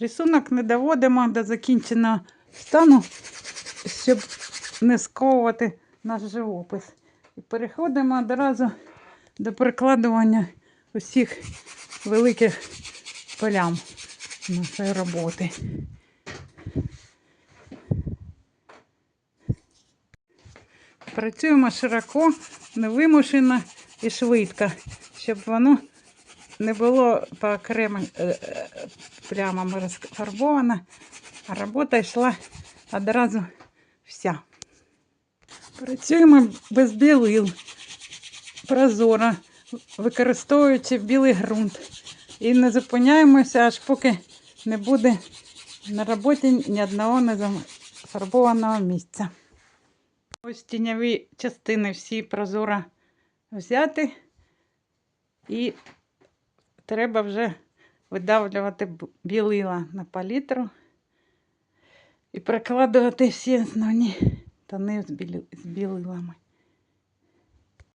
Рисунок не доводимо до закінченого стану, щоб не сковувати наш живопис. І переходимо одразу до прикладування усіх великих полям нашої роботи. Працюємо широко, невимушено і швидко, щоб воно не було по окремим е, е, розфарбовано, а робота йшла одразу вся. Працюємо без білил, прозоро, використовуючи білий ґрунт. І не зупиняємося, аж поки не буде на роботі ні одного незафарбованого місця. Ось тіньові частини всі прозоро взяти. І треба вже видавлювати білила на палітру і прокладувати всі основні тони з білилами.